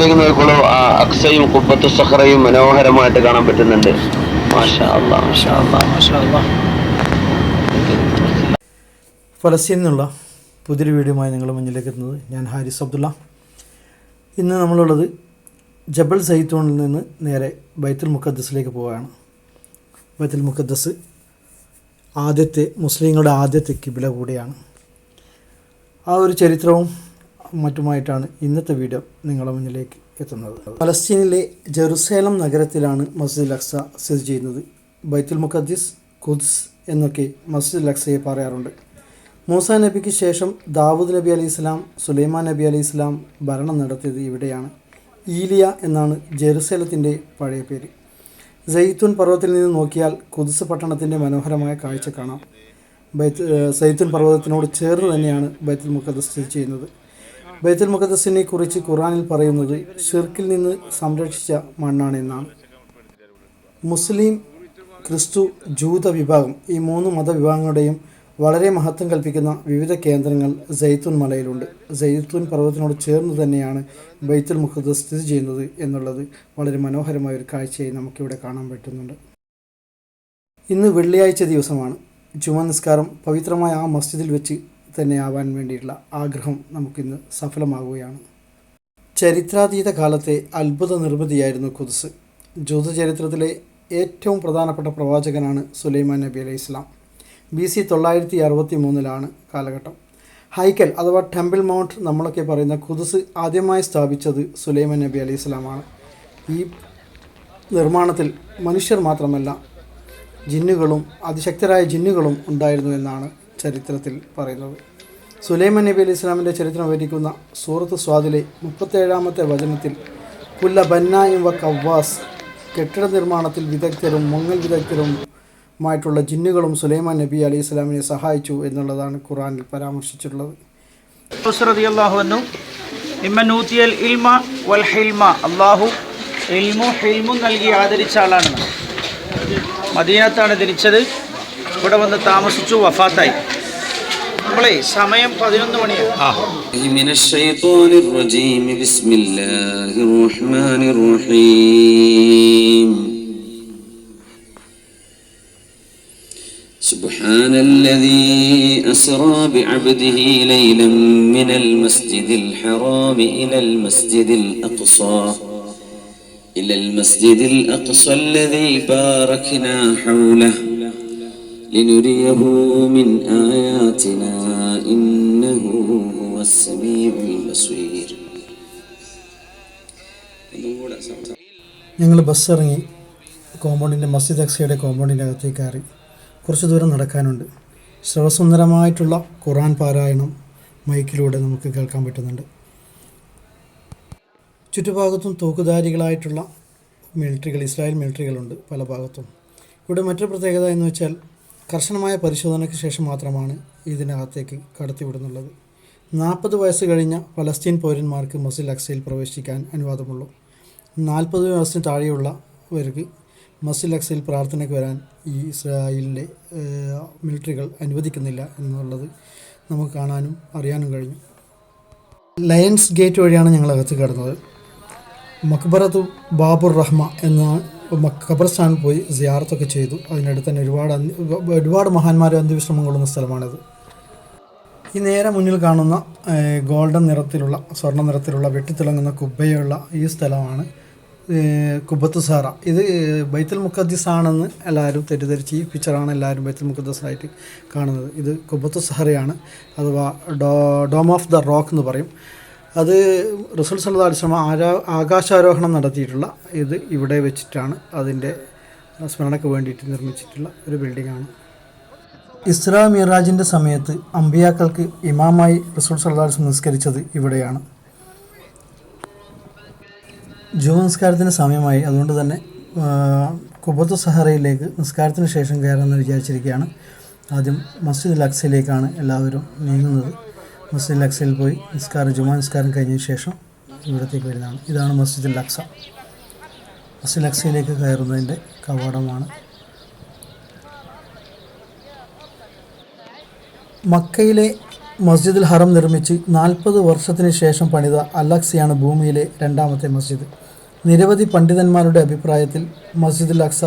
ഭാഗത്തേക്ക് നോക്കുള്ളൂ ആ അക്സയും കുപ്പത്തു സഹറയും മനോഹരമായിട്ട് കാണാൻ പറ്റുന്നുണ്ട്. മാഷാ അല്ലാ മാഷാ ഫലസ്തീനിൽ നിന്നുള്ള പുതിയൊരു വീഡിയോയുമായി നിങ്ങളുടെ മുന്നിലേക്ക് എത്തുന്നത് ഞാൻ ഹാരിസ് അബ്ദുള്ള. ഇന്ന് നമ്മളുള്ളത് ജബൽ സൈത്തൂണിൽ നിന്ന് നേരെ ബൈത്തുൽ മുഖദ്ദസിലേക്ക് പോവുകയാണ്. ബൈത്തുൽ മുഖദ്ദസ് ആദ്യത്തെ മുസ്ലിങ്ങളുടെ ആദ്യത്തെ കിബില കൂടിയാണ്. ആ ഒരു ചരിത്രവും മറ്റുമായിട്ടാണ് ഇന്നത്തെ വീഡിയോ നിങ്ങളുടെ മുന്നിലേക്ക് എത്തുന്നത്. പലസ്തീനിലെ ജെറുസലേം നഗരത്തിലാണ് മസ്ജിദ് അക്സ സ്ഥിതി ചെയ്യുന്നത്. ബൈത്തുൽ മുഖദ്ദിസ് ഖുദ്സ് എന്നൊക്കെ മസ്ജിദ് അക്സയെ പറയാറുണ്ട്. മൂസ നബിക്ക് ശേഷം ദാവൂദ് നബി അലി ഇസ്ലാം സുലൈമാൻ നബി അലി ഇസ്ലാം ഭരണം നടത്തിയത് ഇവിടെയാണ്. ഈലിയ എന്നാണ് ജെറുസലത്തിന്റെ പഴയ പേര്. സൈത്തുൻ പർവതത്തിൽ നിന്ന് നോക്കിയാൽ കുദ്സ് പട്ടണത്തിന്റെ മനോഹരമായ കാഴ്ച കാണാം. ബൈത്ത് സൈത്തുൻ പർവതത്തിനോട് ചേർന്ന് തന്നെയാണ് ബൈത്തുൽ മുഖദ്ദസ് സ്ഥിതി ചെയ്യുന്നത്. ബൈത്തുൽ മുഖദ്സിനെ കുറിച്ച് ഖുറാനിൽ പറയുന്നത് ഷിർക്കിൽ നിന്ന് സംരക്ഷിച്ച മണ്ണാണെന്നാണ് മുസ്ലിം ക്രിസ്തു ജൂത വിഭാഗം ഈ മൂന്ന് മതവിഭാഗങ്ങളുടെയും വളരെ മഹത്വം കൽപ്പിക്കുന്ന വിവിധ കേന്ദ്രങ്ങൾ സൈത്തുൻ മലയിലുണ്ട്. സൈത്തുൻ പർവതത്തിനോട് ചേർന്ന് തന്നെയാണ് ബൈത്തുൽ മുഖദ് സ്ഥിതി ചെയ്യുന്നത് എന്നുള്ളത് വളരെ മനോഹരമായ ഒരു കാഴ്ചയായി നമുക്കിവിടെ കാണാൻ പറ്റുന്നുണ്ട്. ഇന്ന് വെള്ളിയാഴ്ച ദിവസമാണ്. ജുമ നിസ്കാരം പവിത്രമായ ആ മസ്ജിദിൽ വെച്ച് തന്നെ ആവാൻ വേണ്ടിയിട്ടുള്ള ആഗ്രഹം നമുക്കിന്ന് സഫലമാകുകയാണ്. ചരിത്രാതീത കാലത്തെ അത്ഭുത നിർമ്മിതിയായിരുന്നു ഖുദ്സ്. ജൂതചരിത്രത്തിലെ ഏറ്റവും പ്രധാനപ്പെട്ട പ്രവാചകനാണ് സുലൈമാൻ നബി അലൈഹി ഇസ്ലാം ബി സി തൊള്ളായിരത്തി അറുപത്തി മൂന്നിലാണ് കാലഘട്ടം. ഹൈക്കൽ അഥവാ ടെമ്പിൾ മൗണ്ട് നമ്മളൊക്കെ പറയുന്ന ഖുദ്സ് ആദ്യമായി സ്ഥാപിച്ചത് സുലൈമാൻ നബി അലൈഹി ഇസ്ലാമാണ് ഈ നിർമ്മാണത്തിൽ മനുഷ്യർ മാത്രമല്ല ജിന്നുകളും അതിശക്തരായ ജിന്നുകളും ഉണ്ടായിരുന്നു എന്നാണ് ചരിത്രത്തിൽ പറയുന്നത്. സുലൈമാൻ നബി അലി ഇസ്ലാമിന്റെ ചരിത്രം വിവരിക്കുന്ന സൂറത്ത് സ്വാദിലെ മുപ്പത്തേഴാമത്തെ വചനത്തിൽ കുല്ല ബന്നായും വ കവ്വാസ് കെട്ടിട നിർമ്മാണത്തിൽ വിദഗ്ധരും മുങ്ങൽ വിദഗ്ധരും മായിട്ടുള്ള ജിന്നുകളും സുലൈമാൻ നബി അലി ഇസ്ലാമിനെ സഹായിച്ചു എന്നുള്ളതാണ് ഖുറാനിൽ പരാമർശിച്ചിട്ടുള്ളത്. ഇൽമ നൽകി ആദരിച്ച ആളാണ്. മദീനത്താണ് ജനിച്ചത് ഇവിടെ വന്ന് താമസിച്ചു വഫാത്തായി. നമ്മളെ സമയം പതിനൊന്ന് മണിയാണ് من الشيطان الرجيم بسم الله الرحمن الرحيم سبحان الذي أسرى بعبده ليلا من المسجد الحرام إلى المسجد الأقصى إلى المسجد الأقصى الذي باركنا حوله لنريه من آياتنا إنه هو السميع البصير ഞങ്ങൾ ബസ് ഇറങ്ങി കോമ്പൗണ്ടിൻ്റെ മസ്ജിദ് അക്സയുടെ കോമ്പൗണ്ടിൻ്റെ അകത്തേക്ക് കയറി കുറച്ച് ദൂരം നടക്കാനുണ്ട് ശ്രവസുന്ദരമായിട്ടുള്ള ഖുറാൻ പാരായണം മൈക്കിലൂടെ നമുക്ക് കേൾക്കാൻ പറ്റുന്നുണ്ട് ചുറ്റുഭാഗത്തും തോക്കുധാരികളായിട്ടുള്ള മിലിറ്ററികൾ ഇസ്രായേൽ മിലിറ്ററികളുണ്ട് പല ഭാഗത്തും ഇവിടെ മറ്റൊരു പ്രത്യേകത എന്ന് വെച്ചാൽ കർശനമായ പരിശോധനയ്ക്ക് ശേഷം മാത്രമാണ് ഇതിനകത്തേക്ക് കടത്തിവിടുന്നുള്ളത് നാൽപ്പത് വയസ്സ് കഴിഞ്ഞ പലസ്തീൻ പൗരന്മാർക്ക് മസ്ജിദ് അക്സയിൽ പ്രവേശിക്കാൻ അനുവാദമുള്ളൂ. നാൽപ്പത് വയസ്സിന് താഴെയുള്ളവർക്ക് മസ്ജിദ് അക്സയിൽ പ്രാർത്ഥനയ്ക്ക് വരാൻ ഈ ഇസ്രായേലിന്റെ മിലിറ്ററികൾ അനുവദിക്കുന്നില്ല എന്നുള്ളത് നമുക്ക് കാണാനും അറിയാനും കഴിഞ്ഞു. ലയൻസ് ഗേറ്റ് വഴിയാണ് ഞങ്ങൾ അകത്ത് കടന്നത്. മക്ബറത്തു ബാബുർ റഹ്മ എന്ന ഖബർസ്ഥാനിൽ പോയി സിയാറത്തൊക്കെ ചെയ്തു. അതിനടുത്ത് തന്നെ ഒരുപാട് ഒരുപാട് മഹാന്മാർ അന്ത്യവിശ്രമം കൊള്ളുന്ന സ്ഥലമാണിത്. ഈ നേരെ മുന്നിൽ കാണുന്ന ഗോൾഡൻ നിറത്തിലുള്ള സ്വർണ നിറത്തിലുള്ള വെട്ടിത്തിളങ്ങുന്ന കുബ്ബയുള്ള ഈ സ്ഥലമാണ് കുബത്ത് സാറ. ഇത് ബൈത്തുൽ മുഖദ്ദിസ് ആണെന്ന് എല്ലാവരും തെറ്റിദ്ധരിച്ച് ഈ പിക്ചറാണ് എല്ലാവരും ബൈത്തുൽ മുഖദ്ദിസായിട്ട് കാണുന്നത്. ഇത് കുബത്ത് സഹറയാണ് അഥവാ ഡോ ഡോം ഓഫ് ദ റോക്ക് എന്ന് പറയും. അത് റസൂൽ സല്ലാ അലിസ്ലാം ആരാ ആകാശാരോഹണം നടത്തിയിട്ടുള്ള ഇത് ഇവിടെ വെച്ചിട്ടാണ് അതിന്റെ സ്മരണയ്ക്ക് വേണ്ടിയിട്ട് നിർമ്മിച്ചിട്ടുള്ള ഒരു ബിൽഡിങ്ങാണ്. ഇസ്രാ മിറാജിന്റെ സമയത്ത് അമ്പിയാക്കൾക്ക് ഇമാമായി റസൂൽ സല്ലാസ് നിസ്കരിച്ചത് ഇവിടെയാണ്. ജോ നിസ്കാരത്തിന് സമയമായി. അതുകൊണ്ട് തന്നെ കുബത്തു സഹറയിലേക്ക് നിസ്കാരത്തിന് ശേഷം കയറാമെന്ന് വിചാരിച്ചിരിക്കുകയാണ്. ആദ്യം മസ്ജിദ് അക്സയിലേക്കാണ് എല്ലാവരും നീങ്ങുന്നത്. മസ്ജിദ് ലക്സയിൽ പോയി നിസ്കാരം ജുമാ നിസ്കാരം കഴിഞ്ഞ ശേഷം ഇവിടത്തേക്ക് വരുന്നതാണ്. ഇതാണ് മസ്ജിദ് ലക്സ മസ്ജിദ് ലക്സയിലേക്ക് കയറുന്നതിന്റെ കവാടമാണ്. മക്കയിലെ മസ്ജിദുൽ ഹറം നിർമ്മിച്ച് നാൽപ്പത് വർഷത്തിന് ശേഷം പണിത അലക്സയാണ് ഭൂമിയിലെ രണ്ടാമത്തെ മസ്ജിദ്. നിരവധി പണ്ഡിതന്മാരുടെ അഭിപ്രായത്തിൽ മസ്ജിദുൽ അക്സ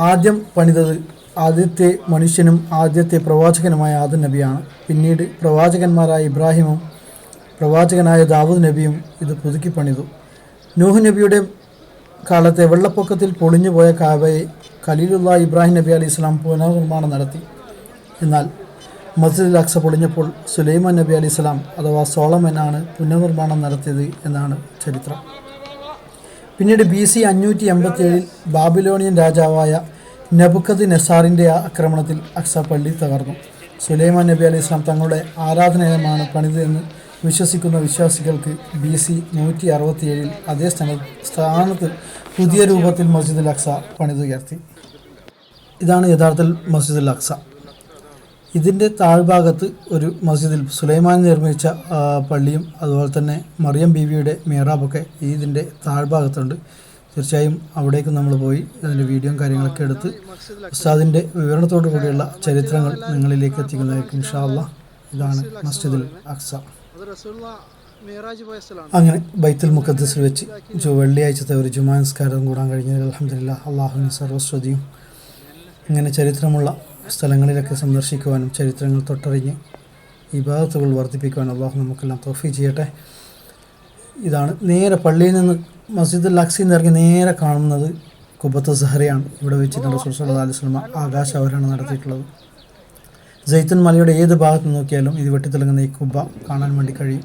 ആദ്യം പണിതത് ആദ്യത്തെ മനുഷ്യനും ആദ്യത്തെ പ്രവാചകനുമായ ആദം നബിയാണ്. പിന്നീട് പ്രവാചകന്മാരായ ഇബ്രാഹിമും പ്രവാചകനായ ദാവൂദ് നബിയും ഇത് പുതുക്കി പണിതു. നൂഹ് നബിയുടെ കാലത്തെ വെള്ളപ്പൊക്കത്തിൽ പൊളിഞ്ഞുപോയ കാബയെ ഖലീലുള്ള ഇബ്രാഹിം നബി അലി ഇസ്ലാം പുനർനിർമ്മാണം നടത്തി. എന്നാൽ മസ്ജിദ് അക്സ പൊളിഞ്ഞപ്പോൾ സുലൈമാൻ നബി അലി ഇസ്ലാം അഥവാ സോളമനാണ് പുനർനിർമ്മാണം നടത്തിയത് എന്നാണ് ചരിത്രം. പിന്നീട് ബി സി അഞ്ഞൂറ്റി എൺപത്തിയേഴിൽ ബാബിലോണിയൻ രാജാവായ നബുക്കത് നെസാറിന്റെ ആക്രമണത്തിൽ അക്സ പള്ളി തകർന്നു. സുലൈമാൻ നബി അലൈഹി ഇസ്ലാം തങ്ങളുടെ ആരാധനാലയമാണ് പണിതെന്ന് വിശ്വസിക്കുന്ന വിശ്വാസികൾക്ക് ബി സി നൂറ്റി അറുപത്തിയേഴിൽ അതേ സ്ഥാന സ്ഥാനത്ത് പുതിയ രൂപത്തിൽ മസ്ജിദുൽ അക്സ പണിതുയർത്തി ഇതാണ് യഥാർത്ഥത്തിൽ മസ്ജിദുൽ അക്സ. ഇതിന്റെ താഴ്ഭാഗത്ത് ഒരു മസ്ജിദിൽ സുലൈമാൻ നിർമ്മിച്ച പള്ളിയും അതുപോലെ തന്നെ മറിയം ബീവിയുടെ മേറാബൊക്കെ ഇതിന്റെ താഴ്ഭാഗത്തുണ്ട്. തീർച്ചയായും അവിടേക്ക് നമ്മൾ പോയി അതിന്റെ വീഡിയോയും കാര്യങ്ങളൊക്കെ എടുത്ത് ഉസ്താദിന്റെ വിവരണത്തോടു കൂടിയുള്ള ചരിത്രങ്ങൾ നിങ്ങളിലേക്ക് എത്തിക്കുന്നതായിരിക്കും ഇൻഷാ അല്ലാ ഇതാണ് മസ്ജിദുൽ അക്സ. അങ്ങനെ ബൈത്തുൽ മുഖദ്സിൽ വെച്ച് വെള്ളിയാഴ്ചത്തെ ഒരു ജുമാ നിസ്കാരം കൂടാൻ കഴിഞ്ഞതിൽ അലഹമില്ല അള്ളാഹുവിന് സർവസ്വതിയും ഇങ്ങനെ ചരിത്രമുള്ള സ്ഥലങ്ങളിലൊക്കെ സന്ദർശിക്കുവാനും ചരിത്രങ്ങൾ തൊട്ടറിഞ്ഞ് ഇബാദത്തുകൾ വർദ്ധിപ്പിക്കുവാനും അള്ളാഹു നമുക്കെല്ലാം തോഫി ചെയ്യട്ടെ. ഇതാണ്. നേരെ പള്ളിയിൽ നിന്ന് മസ്ജിദ് ലക്സിൽ നിന്ന് ഇറങ്ങി നേരെ കാണുന്നത് കുബത്ത് സഹറയാണ്. ഇവിടെ വെച്ചിട്ടുണ്ട് സുൽസല അലൈഹി സ്വലമ ആകാശ അവരാണ് നടത്തിയിട്ടുള്ളത്. ജയ്ത്തൻ മലയുടെ ഏത് ഭാഗത്ത് നോക്കിയാലും ഇത് വെട്ടിത്തിളങ്ങുന്ന ഈ കുബ കാണാൻ വേണ്ടി കഴിയും.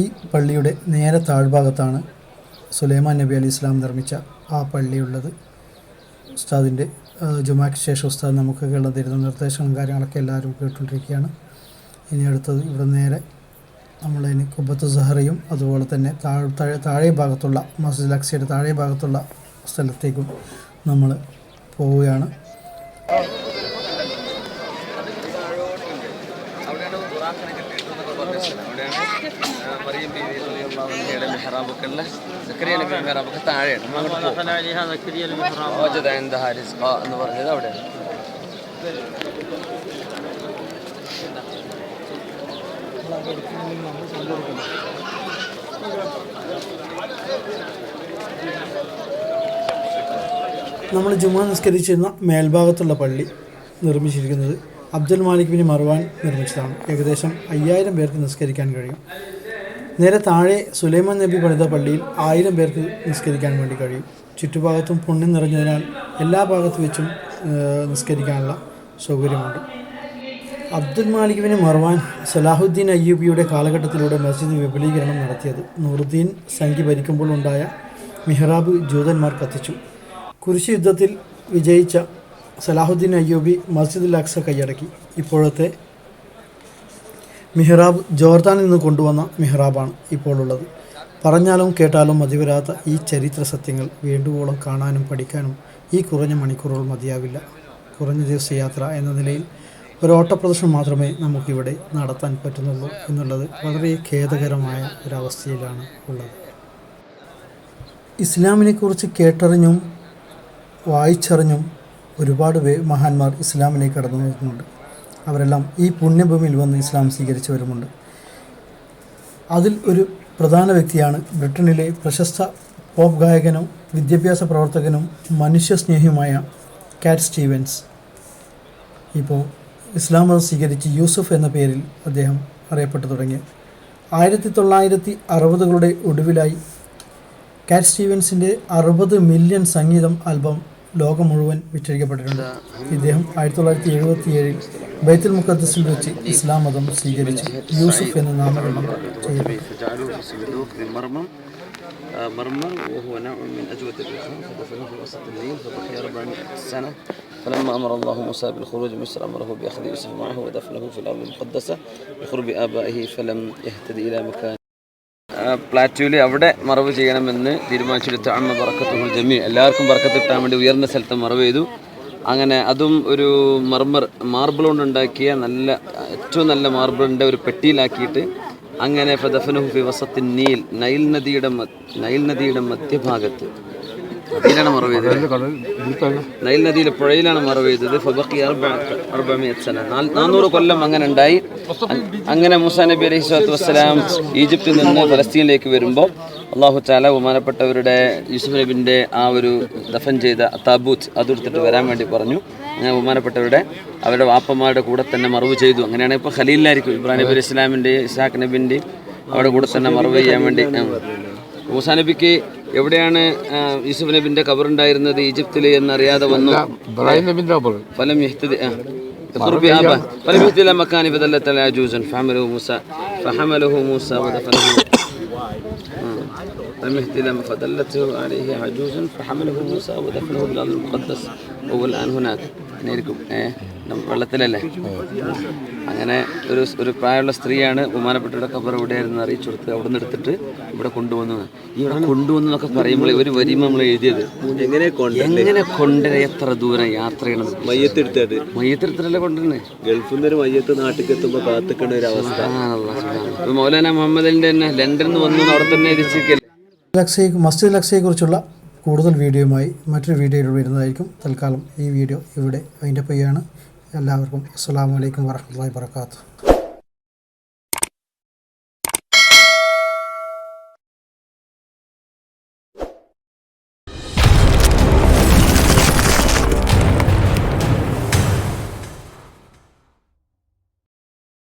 ഈ പള്ളിയുടെ നേരെ താഴ്ഭാഗത്താണ് സുലൈമാൻ നബി അലി ഇസ്ലാം നിർമ്മിച്ച ആ പള്ളിയുള്ളത്. ഉസ്താദിന്റെ ജുമാക്ക് ശേഷം ഉസ്താദ് നമുക്കൊക്കെയുള്ള തരുന്ന നിർദ്ദേശങ്ങളും കാര്യങ്ങളൊക്കെ എല്ലാവരും കേട്ടുകൊണ്ടിരിക്കുകയാണ്. ഇനി അടുത്തത് ഇവിടെ നേരെ നമ്മളതിന് കുബത്ത് സഹറയും അതുപോലെ തന്നെ താഴെ താഴെ താഴെ ഭാഗത്തുള്ള മസ്ജിദ് അക്സയുടെ താഴെ ഭാഗത്തുള്ള സ്ഥലത്തേക്കും നമ്മൾ പോവുകയാണ്. എന്ന് പറഞ്ഞത് അവിടെ നമ്മൾ ജുമാ നിസ്കരിച്ചിരുന്ന മേൽഭാഗത്തുള്ള പള്ളി നിർമ്മിച്ചിരിക്കുന്നത് അബ്ദുൽ മാലിക് ബിൻ മർവാൻ നിർമ്മിച്ചതാണ്. ഏകദേശം അയ്യായിരം പേർക്ക് നിസ്കരിക്കാൻ കഴിയും. നേരെ താഴെ സുലൈമാൻ നബി പണിത പള്ളിയിൽ ആയിരം പേർക്ക് നിസ്കരിക്കാൻ വേണ്ടി കഴിയും. ചുറ്റുഭാഗത്തും പുണ്യം നിറഞ്ഞതിനാൽ എല്ലാ ഭാഗത്തു വെച്ചും നിസ്കരിക്കാനുള്ള സൗകര്യമുണ്ട്. അബ്ദുൽ മാലിക് മറവാൻ സലാഹുദ്ദീൻ അയ്യൂബിയുടെ കാലഘട്ടത്തിലൂടെ മസ്ജിദ് വിപുലീകരണം നടത്തിയത്. നൂറുദ്ദീൻ സംഖ്യ ഭരിക്കുമ്പോൾ ഉണ്ടായ മിഹ്റാബ് ജൂതന്മാർ കത്തിച്ചു. കുരിശ് യുദ്ധത്തിൽ വിജയിച്ച സലാഹുദ്ദീൻ അയ്യൂബി മസ്ജിദുൽ അക്സ കൈയടക്കി. ഇപ്പോഴത്തെ മിഹ്റാബ് ജോർദാനിൽ നിന്ന് കൊണ്ടുവന്ന മിഹ്റാബാണ് ഇപ്പോഴുള്ളത്. പറഞ്ഞാലും കേട്ടാലും മതിവരാത്ത ഈ ചരിത്ര സത്യങ്ങൾ വേണ്ടുവോളം കാണാനും പഠിക്കാനും ഈ കുറഞ്ഞ മണിക്കൂറുകൾ മതിയാവില്ല. കുറഞ്ഞ ദിവസ യാത്ര എന്ന നിലയിൽ ഒരു ഓട്ടപ്രദർശനം മാത്രമേ നമുക്കിവിടെ നടത്താൻ പറ്റുന്നുള്ളൂ എന്നുള്ളത് വളരെ ഖേദകരമായ ഒരവസ്ഥയിലാണ് ഉള്ളത്. ഇസ്ലാമിനെക്കുറിച്ച് കേട്ടറിഞ്ഞും വായിച്ചറിഞ്ഞും ഒരുപാട് പേ മഹാന്മാർ ഇസ്ലാമിലേക്ക് കടന്നു വരുന്നുണ്ട് അവരെല്ലാം ഈ പുണ്യഭൂമിയിൽ വന്ന് ഇസ്ലാം സ്വീകരിച്ചവരുമുണ്ട്. അതിൽ ഒരു പ്രധാന വ്യക്തിയാണ് ബ്രിട്ടനിലെ പ്രശസ്ത പോപ്പ് ഗായകനും വിദ്യാഭ്യാസ പ്രവർത്തകനും മനുഷ്യസ്നേഹിയുമായ കാറ്റ് സ്റ്റീവൻസ്. ഇപ്പോൾ ഇസ്ലാം മതം സ്വീകരിച്ച് യൂസുഫ് എന്ന പേരിൽ അദ്ദേഹം അറിയപ്പെട്ടു തുടങ്ങി ആയിരത്തി തൊള്ളായിരത്തി അറുപതുകളുടെ ഒടുവിലായി കാറ്റ് സ്റ്റീവൻസിൻ്റെ അറുപത് മില്യൺ സംഗീതം ആൽബം ലോകം മുഴുവൻ വിറ്റഴിക്കപ്പെട്ടിട്ടുണ്ട് ഇദ്ദേഹം ആയിരത്തി തൊള്ളായിരത്തി എഴുപത്തി ഏഴിൽ ബൈത്തുൽ മുഖദ്സിൽ വെച്ച് ഇസ്ലാം മതം സ്വീകരിച്ചു യൂസുഫ് എന്ന നാമകരണം ചെയ്യപ്പെട്ടു فجعلوه في صندوق ذي مرمى آه، مرمى وهو نوع من أجود الرخام فدفنوه في وسط النيل فبقي 400 سنة فلما أمر الله موسى بالخروج من مصر أمره بأخذ يوسف معه ودفنه في الأرض المقدسة بقرب آبائه فلم يهتدي إلى مكان പ്ലാറ്റ്യൂവിൽ അവിടെ മറവ് ചെയ്യണമെന്ന് തീരുമാനിച്ചെടുത്ത് അമ്മ ബറക്കത്തുൽ ജമീ എല്ലാവർക്കും ബറക്കത്ത് കിട്ടാൻ വേണ്ടി ഉയർന്ന സ്ഥലത്ത് മറവ് ചെയ്തു അങ്ങനെ അതും ഒരു മർമർ മാർബിൾ കൊണ്ടുണ്ടാക്കിയ നല്ല ഏറ്റവും നല്ല മാർബിളിൻ്റെ ഒരു പെട്ടിയിലാക്കിയിട്ട് അങ്ങനെ ഫദഫനുഹു ഫി വസത്തിൻ നീൽ നൈൽ നദിയുടെ മ- നൈൽ നദിയുടെ മധ്യഭാഗത്ത് അതിലാണ് മറവ് ചെയ്തത്. നൈൽ നദിയിലെ പുഴയിലാണ് മറവ് ചെയ്തത്. ഫബക്കി അറുബമിയത് സന. നാനൂറ് കൊല്ലം അങ്ങനെ ഉണ്ടായി അങ്ങനെ മൂസാ നബി അലൈഹി സ്വലാത്തു വസ്സലാം ഈജിപ്തിൽ നിന്ന് ഫലസ്തീനിലേക്ക് വരുമ്പോൾ അള്ളാഹു ചാല ബഹുമാനപ്പെട്ടവരുടെ യൂസുഫ് നബിന്റെ ആ ഒരു ദഫൻ ചെയ്ത താബൂത്ത് അതെടുത്തിട്ട് വരാൻ വേണ്ടി പറഞ്ഞു. അങ്ങനെ ബഹുമാനപ്പെട്ടവരുടെ അവരുടെ വാപ്പന്മാരുടെ കൂടെ തന്നെ മറവ് ചെയ്തു. അങ്ങനെയാണ് ഇപ്പോൾ ഖലീലായിരിക്കും ഇബ്രാഹിം നബി അലൈഹി ഇസ്ലാമിന്റെയും ഇസാഖ് നബിന്റെയും അവരുടെ കൂടെ തന്നെ മറവ് ചെയ്യാൻ വേണ്ടി. മൂസാ നബിക്ക് എവിടെയാണ് ആ, യൂസുഫ് നബിന്റെ കബറുണ്ടായിരുന്നത് ഈജിപ്തിൽ എന്നറിയാതെ വന്നു ഫലം യഹ്തദി- ആ. بقرب آبه فلم يهد إلى مكان فدلت على عجوز فحمله موسى فحمله موسى ودفنه آه. فلم يهد إلى فدلته عليه عجوز فحمله موسى ودفنه بالأرض المقدس وهو الآن هناك അങ്ങനെയായിരിക്കും ഏഹ് വെള്ളത്തിലല്ലേ? അങ്ങനെ ഒരു ഒരു പ്രായമുള്ള സ്ത്രീയാണ് ബഹുമാനപ്പെട്ടവരുടെ കബർ എവിടെയായിരുന്നു അറിയിച്ചു കൊടുത്ത് അവിടെ നിന്ന് എടുത്തിട്ട് ഇവിടെ കൊണ്ടുവന്നത് ഇവിടെ കൊണ്ടുവന്നു എന്നൊക്കെ പറയുമ്പോൾ ഒരു വരിമ നമ്മൾ എഴുതിയത്. എങ്ങനെ കൊണ്ട് എങ്ങനെ കൊണ്ടുവരെ എത്ര ദൂരം യാത്ര ചെയ്യണം മയ്യത്തെടുത്തത്? മയ്യത്തിരത്തിലല്ലേ കൊണ്ടുവരുന്നത്? ഗൾഫിൽ നിന്ന് ഒരു മയ്യത്ത് നാട്ടിൽ എത്തുമ്പോൾ കാത്തിക്കേണ്ട ഒരു അവസ്ഥ. മൗലാന മുഹമ്മദിന്റെ തന്നെ ലണ്ടനിൽ നിന്ന് വന്നു അവിടെ തന്നെ എത്തിച്ചിരിക്കല്ലേ മസ്ജിദ് ലക്സയെക്കുറിച്ചുള്ള കൂടുതൽ വീഡിയോയുമായി മറ്റൊരു വീഡിയോയിൽ വരുന്നതായിരിക്കും. തൽക്കാലം ഈ വീഡിയോ ഇവിടെ അതിന്റെ പയ്യാണ് എല്ലാവർക്കും അസ്സാം വലൈക്കും വാഹമത്തല്ലാ വാത്തു